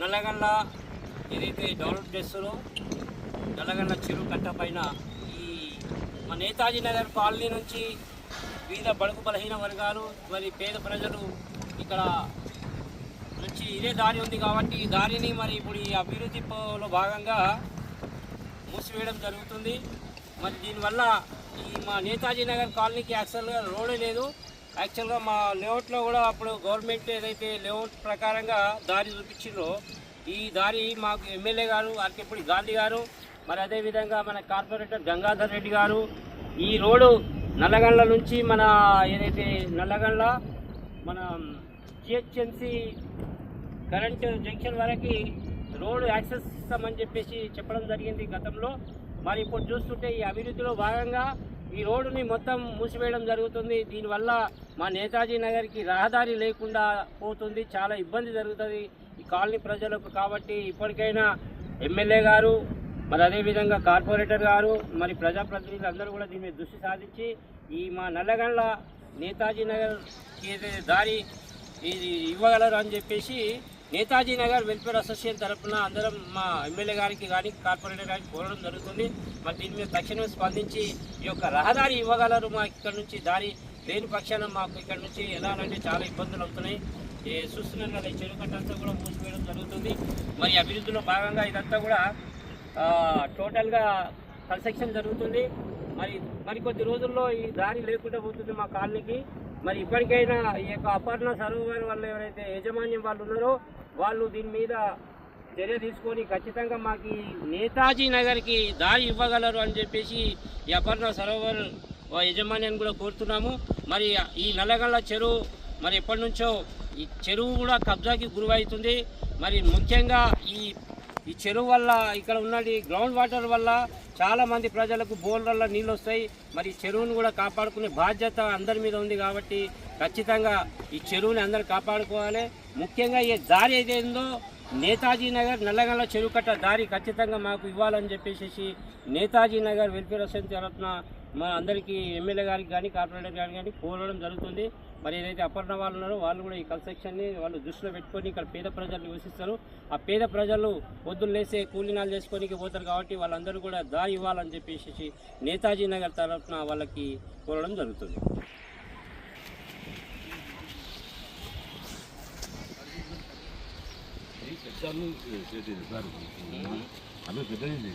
నల్లగండ ఏదైతే డెవలప్ చేస్తారో నల్లగండ చెరువు కట్ట పైన ఈ మా నేతాజీ నగర్ కాలనీ నుంచి వివిధ బడుగు బలహీన వర్గాలు మరి పేద ప్రజలు ఇక్కడ నుంచి ఇదే దారి ఉంది కాబట్టి ఈ దారిని మరి ఇప్పుడు ఈ అభివృద్ధిలో భాగంగా మూసివేయడం జరుగుతుంది. మరి దీనివల్ల ఈ మా నేతాజీ నగర్ కాలనీకి యాక్చువల్గా రోడే లేదు. యాక్చువల్గా మా లేఅవుట్లో కూడా అప్పుడు గవర్నమెంట్ ఏదైతే లేఅవుట్ ప్రకారంగా దారి చూపించిందో ఈ దారి మాకు ఎమ్మెల్యే గారు అరకెప్పుడు గాంధీ గారు మరి అదేవిధంగా మన కార్పొరేటర్ గంగాధర్ రెడ్డి గారు ఈ రోడ్డు నల్లగండ్ల నుంచి మన ఏదైతే నల్లగండ్ల మన జిహెచ్ఎంసి కరెంట్ జంక్షన్ వరకు రోడ్ యాక్సెస్ ఇస్తామని చెప్పేసి చెప్పడం జరిగింది గతంలో. మరి ఇప్పుడు చూస్తుంటే ఈ అభివృద్ధిలో భాగంగా ఈ రోడ్డుని మొత్తం మూసివేయడం జరుగుతుంది. దీనివల్ల మా నేతాజీ నగర్కి రహదారి లేకుండా పోతుంది. చాలా ఇబ్బంది జరుగుతుంది ఈ కాలనీ ప్రజలకు కాబట్టి ఇప్పటికైనా ఎమ్మెల్యే గారు మరి అదేవిధంగా కార్పొరేటర్ గారు మరి ప్రజాప్రతినిధులు అందరూ కూడా దీని మీద దృష్టి సాధించి ఈ మా నల్లగండ్ల నేతాజీ నగర్ ఏదైతే దారి ఇది ఇవ్వగలరు అని చెప్పేసి నేతాజీ నగర్ వెల్ఫేర్ అసోసియేషన్ తరఫున అందరం మా ఎమ్మెల్యే గారికి కానీ కార్పొరేటర్ గారికి కోరడం జరుగుతుంది. మరి దీని మీద తక్షణమే స్పందించి ఈ యొక్క రహదారి ఇవ్వగలరు మాకు ఇక్కడ నుంచి దారి లేని పక్షాన మాకు ఇక్కడ నుంచి వెళ్ళాలంటే చాలా ఇబ్బందులు అవుతున్నాయి. ఏ చూస్తున్నారు కదా ఈ చెరుకట్టంతా కూడా మూసివేయడం జరుగుతుంది. మరి అభివృద్ధిలో భాగంగా ఇదంతా కూడా టోటల్గా కన్స్ట్రక్షన్ జరుగుతుంది. మరి మరి కొద్ది రోజుల్లో ఈ దారి లేకుండా పోతుంది మా కాలనీకి. మరి ఇప్పటికైనా ఈ యొక్క అపర్ణ సరోవర్ వల్ల ఎవరైతే యాజమాన్యం వాళ్ళు ఉన్నారో వాళ్ళు దీని మీద చర్య తీసుకొని ఖచ్చితంగా మాకు నేతాజీ నగర్కి దారి ఇవ్వగలరు అని చెప్పేసి ఈ అపర్ణ సరోవర్ యజమాన్యాన్ని కూడా కోరుతున్నాము. మరి ఈ నల్లగల్ల చెరువు మరి ఎప్పటి నుంచో ఈ చెరువు కూడా కబ్జాకి గురవుతుంది. మరి ముఖ్యంగా ఈ ఈ చెరువు వల్ల ఇక్కడ ఉన్న గ్రౌండ్ వాటర్ వల్ల చాలామంది ప్రజలకు బోర్ల నీళ్ళు వస్తాయి. మరి చెరువును కూడా కాపాడుకునే బాధ్యత అందరి మీద ఉంది కాబట్టి ఖచ్చితంగా ఈ చెరువుని అందరు కాపాడుకోవాలి. ముఖ్యంగా ఈ దారి ఏదైందో నేతాజీ నగర్ నల్లగల్ల చెరువు కట్ట దారి ఖచ్చితంగా మాకు ఇవ్వాలని చెప్పేసి నేతాజీ నగర్ వెల్ఫేర్ అసెంబ్లీ తరఫున మా అందరికీ ఎమ్మెల్యే గారికి కానీ కార్పొరేటర్ గారికి కానీ కోరడం జరుగుతుంది. మరి ఏదైతే అపర్ణ వాళ్ళు ఉన్నారో వాళ్ళు కూడా ఈ కన్స్ట్రక్షన్ని వాళ్ళు దృష్టిలో పెట్టుకొని ఇక్కడ పేద ప్రజలు నివసిస్తారు. ఆ పేద ప్రజలు పొద్దున్న లేసే కూలీనాలు చేసుకోనికి పోతారు కాబట్టి వాళ్ళందరూ కూడా దారి ఇవ్వాలని చెప్పేసి నేతాజీ నగర్ తరఫున వాళ్ళకి కోరడం జరుగుతుంది. అవి పెద్దది